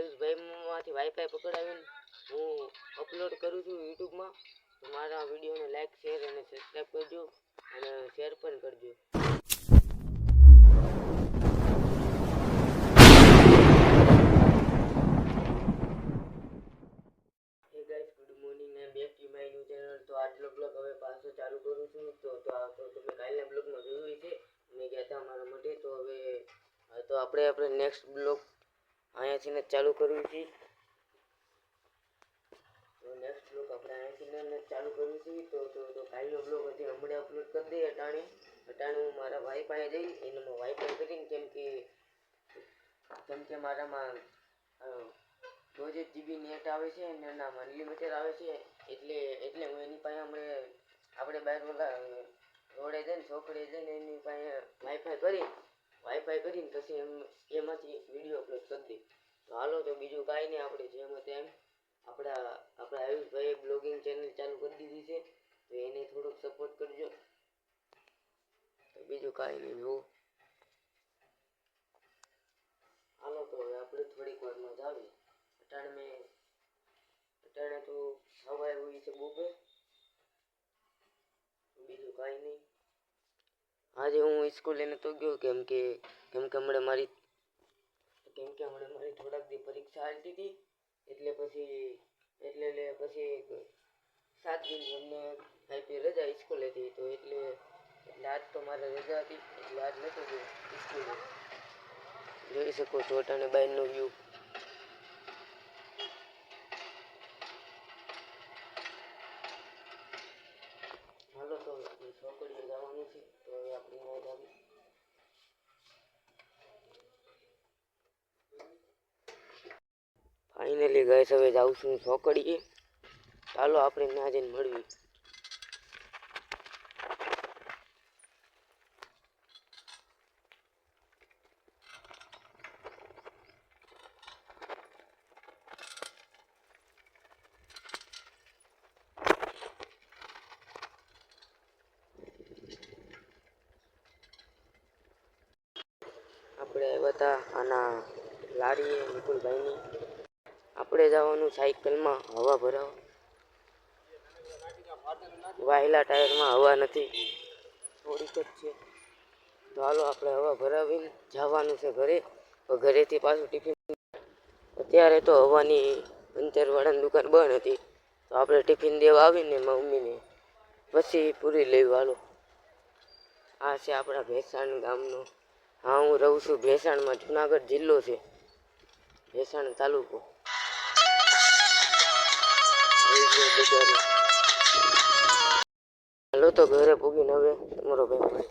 આયુષભાઈમાંથી wifi પકડાવીને હું upload કરું છું યુટ્યુબમાં. મારા વિડીયોને લાઈક શેર અને સબસ્ક્રાઈબ કરજો અને શેર પણ કરજો. તો આજનો બ્લોગ હવે પાછો ચાલુ કરું છું. તો તો તમે કાલના બ્લોગમાં જોયું છે મેં ગયા હતા મારા માટે. તો હવે, તો આપણે આપણે નેક્સ્ટ બ્લોગ અહીંયાથી ને ચાલુ કરવું છે. તો નેક્સ્ટ બ્લોગ આપણે અહીંયાથી ને ચાલુ કર્યું છે, તો તો તો કાલનો બ્લોગ હજી હમણાં અપલોડ કરી દઈએ અટાણે. અટાણે હું મારા વાઈ પાસે જઈ, એને વાઈફાઈ કરીને કેમ કે કેમ કે મારામાં રોજ જ જીબી નેટ આવે છે અને એના અનલિમિટેડ આવે છે. એટલે એટલે હું એની પાસે હમણાં આપણે બહાર રોડે જઈને, ચોકડે જઈને એની પાસે વાઈફાઈ કરી વાઈફાઈ કરીને પછી એમ, એમાંથી વીડિયો અપલોડ કરી દઈ તો હાલો, તો બીજું કાંઈ નહીં. આપણે જેમ તેમ આપણા આપણા આયુષભાઈએ બ્લોગિંગ ચેનલ ચાલુ કરી દીધી છે. તો એને થોડોક સપોર્ટ કરજો. તો બીજું કાંઈ નહીં જોવું હાલો, તો હવે આપણે થોડીક વારમાં જ આવી અટાણે મેં, અટાણે તો હવાય હોય છે બપોર. બીજું કાંઈ નહીં. આજે હું સ્કૂલે તો ગયો કેમ કે કેમ કે હમણાં મારી, કેમ કે હમણાં મારી થોડાક દી પરીક્ષા હાલતી હતી એટલે પછી એટલે પછી સાત દિન અમને આપી રજા સ્કૂલેથી તો એટલે એટલે આજ તો મારે રજા હતી, એટલે આજ નથી ગયો સ્કૂલે જોઈ શકો છો અટાણે બહારનો વ્યૂ હાલો તો આપણે છોકરીએ જવાનું છે તો હવે આપણે ત્યાં જ આવી ફાઇનલી ગઈસ હવે જાઉં છું છોકરીએ ચાલો, આપણે ત્યાં જઈને મળવી આપણે આવ્યા હતા આના લારીએ નિકુલભાઈની આપણે જવાનું સાયકલમાં હવા ભરાવા વાહેલા ટાયરમાં હવા નથી. થોડીક જ છે. તો હાલો આપણે હવા ભરાવીને જવાનું છે ઘરે. ઘરેથી પાછું ટિફિન અત્યારે તો હવાની પંચરવાળાની દુકાન બંધ હતી. તો આપણે ટિફિન દેવા આવીને મમ્મીને પછી પૂરી લેવી હાલો. આ છે આપણા ભેસાણ ગામનો. હા, હું રહું છું ભેસાણમાં. જુનાગઢ જિલ્લો છે. ભેસાણ તાલુકો. હાલો તો ઘરે પૂગીને હવે તમારો ભાઈ મળે.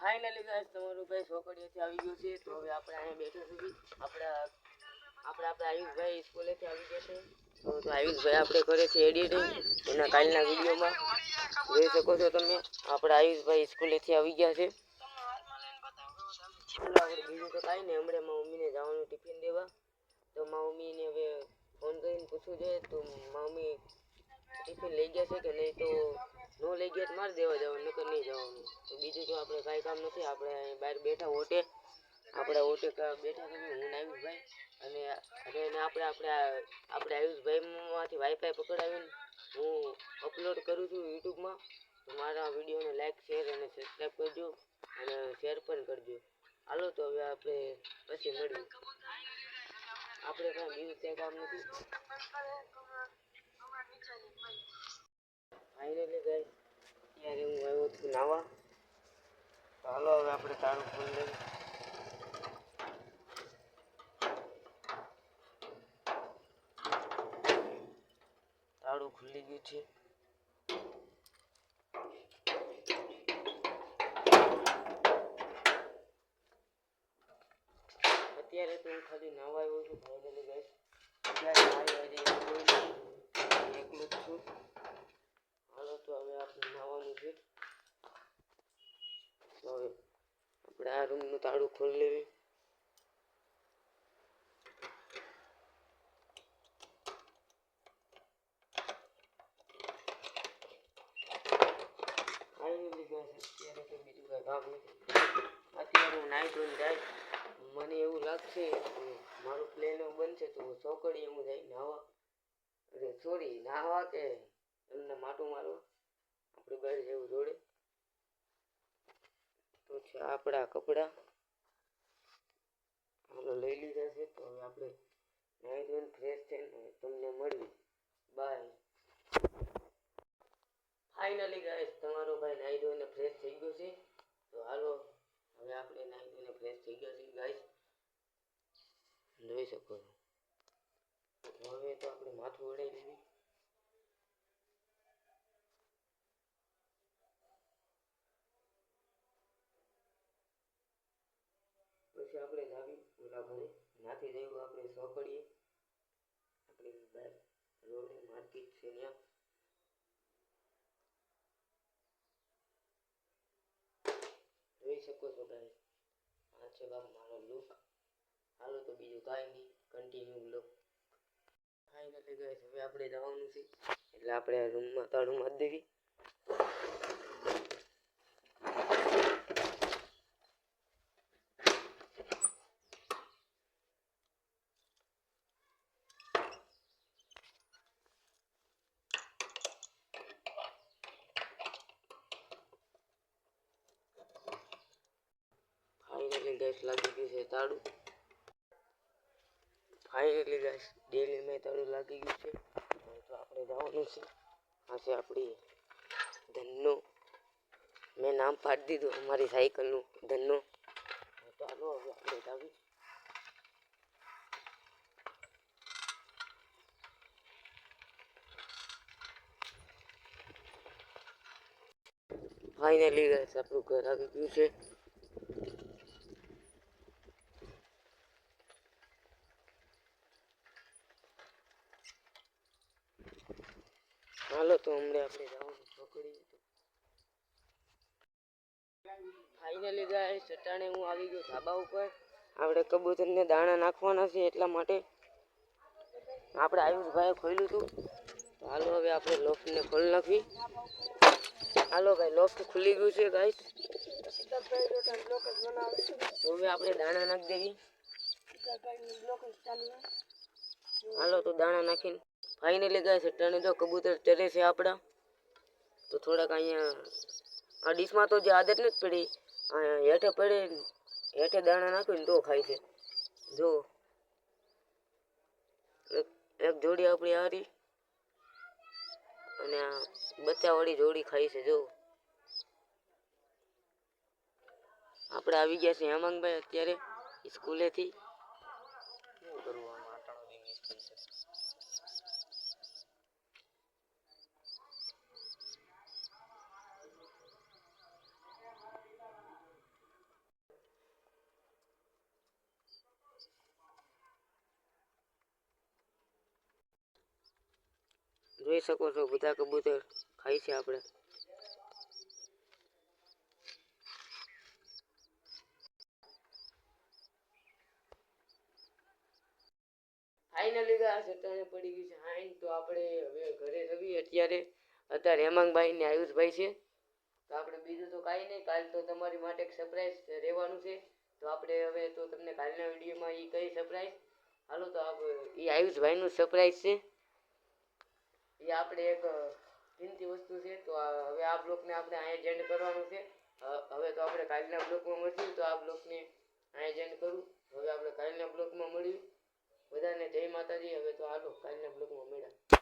ફાઇનલી ગાઈસ તમારો ભાઈ છોકરીઓથી આવી ગયો છે. તો હવે આપણે અહીંયા બેઠા છીએ. આપણા આપણે આપણા આયુષભાઈ સ્કૂલેથી આવી ગયા છે. તો તો આયુષભાઈ આપણે કરે છે. એડિટિંગ એના કાલના વિડીયોમાં જોઈ શકો છો તમે. આપણા આયુષભાઈ સ્કૂલેથી આવી ગયા છે. ચાલો આપણે બીજું તો કાંઈ નહીં. હમણાં મારા મમ્મીને જવાનું ટિફિન દેવા. તો મારા મમ્મીને હવે ફોન કરીને પૂછવું જોઈએ તો મારા મમ્મી ટિફિન લઈ ગયા છે કે નહીં? તો ન લઈ ગયા તો મારે દેવા જવાનું, નકર નહીં જવાનું. તો બીજું તો આપણે કાંઈ કામ નથી, આપણે બહાર બેઠા ઓટે આપણે કા- બેઠા કરી હું આયુષભાઈ અને અને આપણે આપણે આપણે આયુષભાઈમાંથી વાઈફાઈ પકડાવીને હું અપલોડ કરું છું યુટ્યુબમાં તો મારા વિડીયોને લાઈક શેર અને સબસ્ક્રાઈબ કરજો. અને શેર પણ કરજો. તો હવે આપણે પછી મળ્યું આપણે કાંઈ બીજું ત્યાં કામ નથી. ફાઇનલી ગઈ ત્યારે હું આવ્યો છું નાવા. હાલો, હવે આપણે તારું ફોન લઈએ. તાળું ખુલી ગયું છે. અત્યારે નવા આવ્યો છું ફાઇનલી ગાઈસ. એકલું જ છું. હાલો તો હવે આપણે નાવાનું છે. તો હવે આપણે આ રૂમનું તાળું ખોલી લેવી. અત્યારે બીજું કાંઈ ભાગ નથી અત્યારે હું નાઈટ ધોઈને જાય. મને એવું લાગશે કે મારું પ્લેન બનશે તો ચોકડી હું જઈ નાહવા એટલે સોરી નાહવા કે એમને માટું મારવા. આપણે બહાર જેવું જોડે. તો છે આપણા કપડાં. હાલો, લઈ લીધા છે. તો હવે આપણે નાહી ધોઈને ફ્રેશ થઈને તમને મળવી બાય ફાઇનલી ગાઈસ તમારો ભાઈ નાહી ધોઈને ફ્રેશ થઈ ગયો છે. તો હાલો, હવે આપણે નાહી ધોઈને ફ્રેશ થઈ ગયા છીએ ગાઈસ જોઈ શકો છો. હવે તો આપણે માથું ઓળાઈ લેવી પછી આપણે જાવી ઓલા ઘરે. નાથી જવું આપણે સોકડીએ. આપણે બહાર રોડે માર્કેટ છે ત્યાં. શકો છો આ છે બાપ મારો લુક. હાલો તો બીજું કાંઈ નહીં. Continue look. ફાઇનલી ગાઈસ હવે આપણે જવાનું છે. એટલે આપણે રૂમમાં તાળું મારી દેવી ફાઇનલી ગેસ લાગી ગયું છે, તાળું. ફાઇનલી ગેસ ડેલી મેં તાળું લાગી ગયું છે. તો આપણે જવાનું છે. આ છે આપણી ધનનું, મેં નામ પાડી દીધું અમારી સાયકલનું, ધનનું. હાલો હવે આપણે ફાઇનલી ગેસ આપણું ઘર આવી ગયું છે હાલો તો હમણાં આપણે જવાનું પકડી ફાઇનલી ગાય સટાણે હું આવી ગયો ધાબા ઉપર. આપણે કબૂતરને દાણા નાખવાના છે એટલા માટે. આપણે આયુષભાઈએ ખોલ્યું હતું. તો હાલો હવે આપણે લોફ્ટને ખોલી નાખવી. હાલો ભાઈ લોફ્ટ ખુલી ગયું છે ગાઈસ તો હવે આપણે દાણા નાખી દેવી. હાલો તો દાણા નાખીને. ફાઇનલી ગાય સટાણે જો કબૂતર ચરે છે આપણા. તો થોડાક અહીંયા આ ડીશમાં તો જે આદત નથી પડી હેઠે પડે હેઠે દાણા નાખીને તો ખાય છે. જો, એક જોડી આપણી હારી અને આ બચ્ચાવાળી જોડી ખાઈ છે, જો. આપણે આવી ગયા છે હેમાંગભાઈ અત્યારે સ્કૂલેથી. જોઈ શકો છો, બધા કબૂતર ખાય છે આપણે. ફાઇનલી ગયા અત્યારે પડી ગયું છે. હાઈન, તો આપણે હવે ઘરે રવી અત્યારે. અત્યારે હેમાંગભાઈ ને આયુષભાઈ છે. તો આપણે બીજું તો કાંઈ નહીં. કાલ તો તમારી માટે એક સરપ્રાઈઝ રહેવાનું છે. તો આપણે હવે તો તમને કાલના વિડીયોમાં એ કઈ સરપ્રાઈઝ હાલો તો આપ એ આયુષભાઈનું સરપ્રાઈઝ છે. એ આપણે એક કિંમતી વસ્તુ છે. તો હવે આ બ્લોકને આપણે અહીંયા જેન્ડ કરવાનું છે. હવે તો આપણે કાલના બ્લોકમાં મળશું તો આ બ્લોકને અહીંયા જેન્ડ કરું. હવે આપણે કાલના બ્લોકમાં મળ્યું બધાને જય માતાજી. હવે તો હાલો, કાલના બ્લોકમાં મળ્યા.